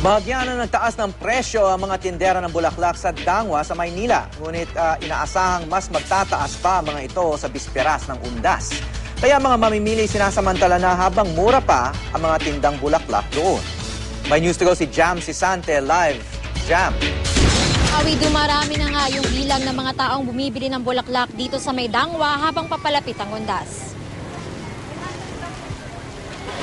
Bahagyan na nagtaas ng presyo ang mga tindera ng bulaklak sa Dangwa sa Maynila. Ngunit ah, inaasahang mas magtataas pa mga ito sa bisperas ng undas. Kaya mga mamimili sinasamantala na habang mura pa ang mga tindang bulaklak doon. May news to go si Jam Sisante live. Jam. Awi, dumarami na nga yung bilang ng mga taong bumibili ng bulaklak dito sa Maydangwa habang papalapit ang undas.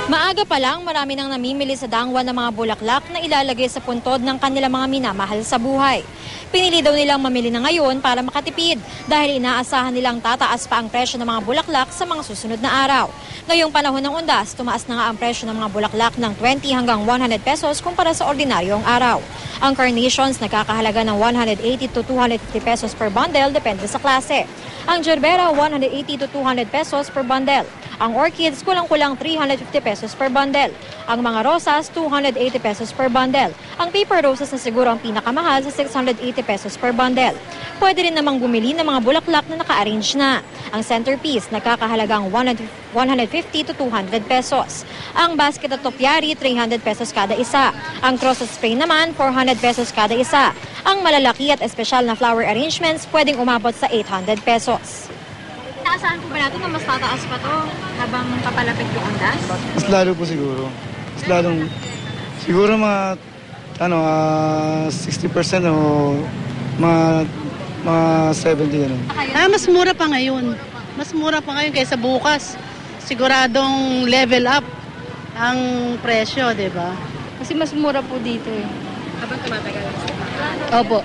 Maaga pa lang, marami nang namimili sa dangwa ng mga bulaklak na ilalagay sa puntod ng kanilang mga minamahal sa buhay. Pinili daw nilang mamili na ngayon para makatipid dahil inaasahan nilang tataas pa ang presyo ng mga bulaklak sa mga susunod na araw. Ngayong panahon ng undas, tumaas na nga ang presyo ng mga bulaklak ng 20 hanggang 100 pesos kumpara sa ordinaryong araw. Ang carnations nagkakahalaga ng 180 to 250 pesos per bundle depende sa klase. Ang gerbera 180 to 200 pesos per bundle. Ang orchids kulang-kulang 350 pesos per bundle. Ang mga rosas 280 pesos per bundle. Ang paper roses na siguro ang pinakamahal sa 680 pesos per bundle. Pwede rin namang bumili ng mga bulaklak na naka-arrange na. Ang centerpiece nagkakahalagang 100 150 to 200 pesos. Ang basket at topiary 300 pesos kada isa. Ang cross at spray naman 400 pesos kada isa. Ang malalaki at espesyal na flower arrangements pwedeng umabot sa 800 pesos. Naasahan po ba natin na mas tataas pa to habang papalapit yung undas? Mas lalo po siguro. Mas lalong, siguro mga, ano, ah, 60% o mga, mga 70 ganun. Ah, mas mura pa ngayon. Mas mura pa ngayon kaysa bukas. Siguradong level up ang presyo, di ba? Kasi mas mura po dito eh. Habang tumatagal. Opo.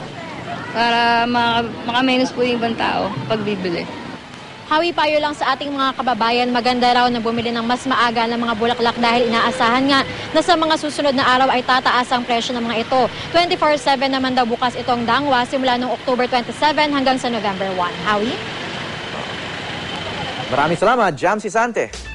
Para maka- makamenos po yung ibang tao pag bibili. Hawi payo lang sa ating mga kababayan, maganda raw na bumili ng mas maaga ng mga bulaklak dahil inaasahan nga na sa mga susunod na araw ay tataas ang presyo ng mga ito. 24-7 naman daw bukas itong dangwa simula noong October 27 hanggang sa November 1. Hawi? Maraming salamat, Jam Sisante.